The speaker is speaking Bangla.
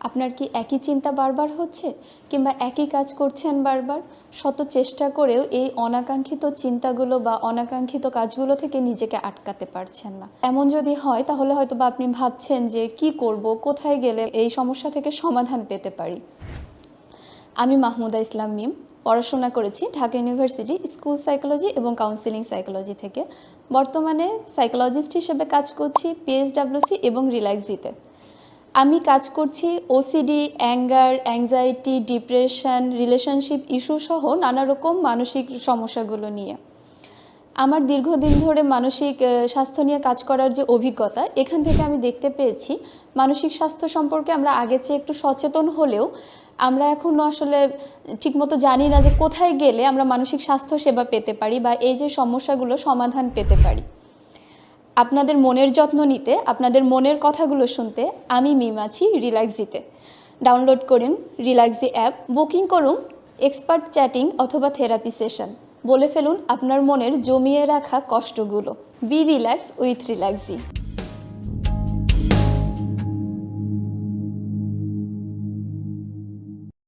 আপনার কি একই চিন্তা বারবার হচ্ছে? কিংবা একই কাজ করছেন বারবার? শত চেষ্টা করেও এই অনাকাঙ্ক্ষিত চিন্তাগুলো বা অনাকাঙ্ক্ষিত কাজগুলো থেকে নিজেকে আটকাতে পারছেন না। এমন যদি হয়, তাহলে হয়তো বা আপনি ভাবছেন যে কি করব, কোথায় গেলে এই সমস্যা থেকে সমাধান পেতে পারি। আমি মাহমুদা ইসলাম মিম, পড়াশোনা করেছি ঢাকা ইউনিভার্সিটি স্কুল সাইকোলজি এবং কাউন্সিলিং সাইকোলজি থেকে। বর্তমানে সাইকোলজিস্ট হিসেবে কাজ করছি, পিএইচডাব্লিউসি এবং রিল্যাক্সিতে আমি কাজ করছি OCD anger anxiety depression relationship issue সহ নানা রকম মানসিক সমস্যাগুলো নিয়ে। আমার দীর্ঘদিন ধরে মানসিক স্বাস্থ্য নিয়ে কাজ করার যে অভিজ্ঞতা, এখান থেকে আমি দেখতে পেয়েছি মানসিক স্বাস্থ্য সম্পর্কে আমরা আগের চেয়ে একটু সচেতন হলেও আমরা এখনও আসলে ঠিকমতো জানি না যে কোথায় গেলে আমরা মানসিক স্বাস্থ্য সেবা পেতে পারি বা এই যে সমস্যাগুলো সমাধান পেতে পারি। আপনাদের মনের যত্ন নিতে, আপনাদের মনের কথাগুলো শুনতে আমি মিম আছি রিল্যাক্সিতে ডাউনলোড করুন রিল্যাক্সি অ্যাপ, বুকিং করুন এক্সপার্ট চ্যাটিং অথবা থেরাপি সেশন। বলে ফেলুন আপনার মনের জমিয়ে রাখা কষ্টগুলো। B relax with রিল্যাক্সি